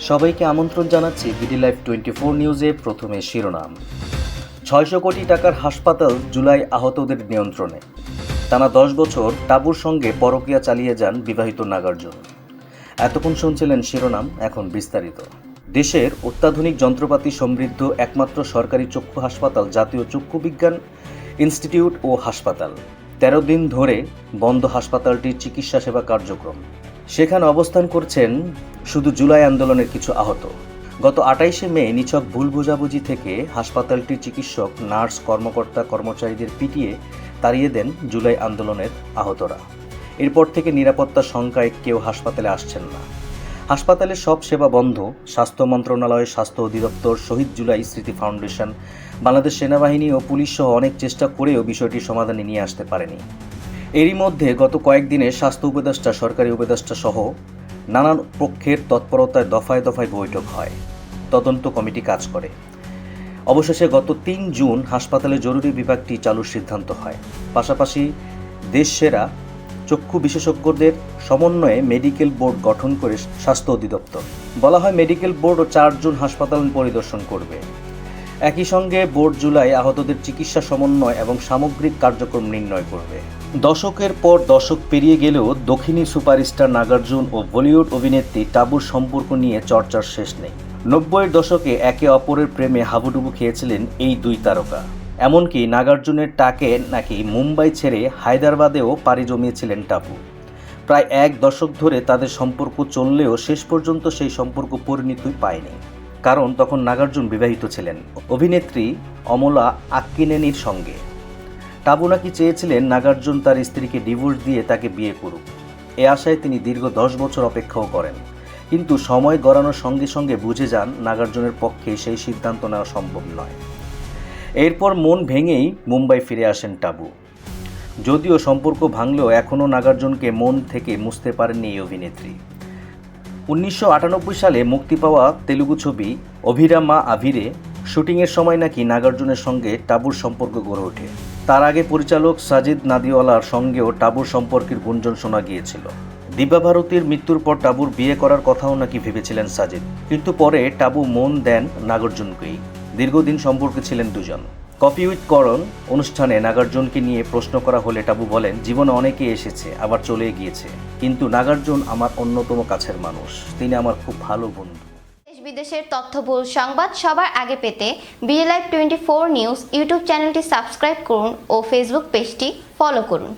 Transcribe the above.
সবাইকে আমন্ত্রণ জানাচ্ছি বিডি লাইভ টোয়েন্টি ফোর নিউজে প্রথমে শিরোনাম। ছয়শো কোটি টাকার হাসপাতাল জুলাই আহতদের নিয়ন্ত্রণে। টানা দশ বছর টাবুর সঙ্গে পরকীয়া চালিয়ে যান বিবাহিত নাগার্জুন। এতক্ষণ শুনছিলেন শিরোনাম, এখন বিস্তারিত। দেশের অত্যাধুনিক যন্ত্রপাতি সমৃদ্ধ একমাত্র সরকারি চক্ষু হাসপাতাল জাতীয় চক্ষু বিজ্ঞান ইনস্টিটিউট ও হাসপাতাল। তেরো দিন ধরে বন্ধ হাসপাতালটির চিকিৎসা সেবা কার্যক্রম। সেখানে অবস্থান করছেন শুধু জুলাই আন্দোলনের কিছু আহত। গত আটাইশে মে নিছক ভুল বোঝাবুঝি থেকে হাসপাতালটির চিকিৎসক, নার্স, কর্মকর্তা, কর্মচারীদের পিটিয়ে তাড়িয়ে দেন জুলাই আন্দোলনের আহতরা। এরপর থেকে নিরাপত্তা শঙ্কায় কেউ হাসপাতালে আসছেন না। হাসপাতালের সব সেবা বন্ধ, স্বাস্থ্য মন্ত্রণালয় স্বাস্থ্য অধিদপ্তর, শহীদ জুলাই স্মৃতি ফাউন্ডেশন, বাংলাদেশ সেনাবাহিনী ও পুলিশ সহ অনেক চেষ্টা করেও বিষয়টি সমাধানে নিয়ে আসতে পারেনি। এরই মধ্যে গত কয়েকদিনে স্বাস্থ্য উপদেষ্টা, সরকারি উপদেষ্টা সহ নানান পক্ষের তৎপরতায় দফায় দফায় বৈঠক হয়। তদন্ত কমিটি কাজ করে। অবশেষে গত তিন জুন হাসপাতালে জরুরি বিভাগটি চালুর সিদ্ধান্ত হয়। পাশাপাশি দেশসেরা চক্ষু বিশেষজ্ঞদের সমন্বয়ে মেডিকেল বোর্ড গঠন করে স্বাস্থ্য অধিদপ্তর। বলা হয় মেডিকেল বোর্ড ও চার জুন হাসপাতাল পরিদর্শন করবে। একই সঙ্গে বোর্ড জুলাই আহতদের চিকিৎসা সমন্বয় এবং সামগ্রিক কার্যক্রম নির্ণয় করবে। দশকের পর দশক পেরিয়ে গেলেও দক্ষিণী সুপারস্টার নাগার্জুন ও বলিউড অভিনেত্রী টাবুর সম্পর্ক নিয়ে চর্চার শেষ নেই। নব্বইয়ের দশকে একে অপরের প্রেমে হাবুডুবু খেয়েছিলেন এই দুই তারকা। এমনকি নাগার্জুনের টাকে নাকি মুম্বাই ছেড়ে হায়দ্রাবাদেও পাড়ি জমিয়েছিলেন টাবু। প্রায় এক দশক ধরে তাদের সম্পর্ক চললেও শেষ পর্যন্ত সেই সম্পর্ক পরিণতি পায়নি। কারণ তখন নাগার্জুন বিবাহিত ছিলেন। অভিনেত্রী অমলা আক্কিনেনির সঙ্গে। টাবু নাকি চেয়েছিলেন নাগার্জুন তার স্ত্রীকে ডিভোর্স দিয়ে তাকে বিয়ে করুক। এ আশায় তিনি দীর্ঘ দশ বছর অপেক্ষাও করেন। কিন্তু সময় গড়ানোর সঙ্গে সঙ্গে বুঝে যান, নাগার্জুনের পক্ষে সেই সিদ্ধান্ত নেওয়া সম্ভব নয়। এরপর মন ভেঙেই মুম্বাই ফিরে আসেন টাবু। যদিও সম্পর্ক ভাঙলেও এখনও নাগার্জুনকে মন থেকে মুছতে পারেননি এই অভিনেত্রী। উনিশশো আটানব্বই সালে মুক্তি পাওয়া তেলুগু ছবি অভিরামা আভিরে শুটিংয়ের সময় নাকি নাগার্জুনের সঙ্গে টাবুর সম্পর্ক গড়ে ওঠে। তার আগে পরিচালক সাজিদ নাদিওয়ালার সঙ্গেও টাবুর সম্পর্কের গুঞ্জন শোনা গিয়েছিল। দিব্যা ভারতীর মৃত্যুর পর টাবুর বিয়ে করার কথাও নাকি ভেবেছিলেন সাজিদ। কিন্তু পরে টাবু মন দেন নাগার্জুনকেই। দীর্ঘদিন সম্পর্কে ছিলেন দুজন। কপি করণ অনুষ্ঠানে নাগার্জুনকে নিয়ে প্রশ্ন করা হলে টাবু বলেন, জীবনে অনেকে এসেছে, আবার চলে গিয়েছে। কিন্তু নাগার্জুন আমার অন্যতম কাছের মানুষ। তিনি আমার খুব ভালো বন্ধু। দেশ বিদেশের তথ্যবহুল সংবাদ সবার আগে পেতে BLI twenty four news YouTube চ্যানেলটি সাবস্ক্রাইব করুন ও ফেসবুক পেজটি ফলো করুন।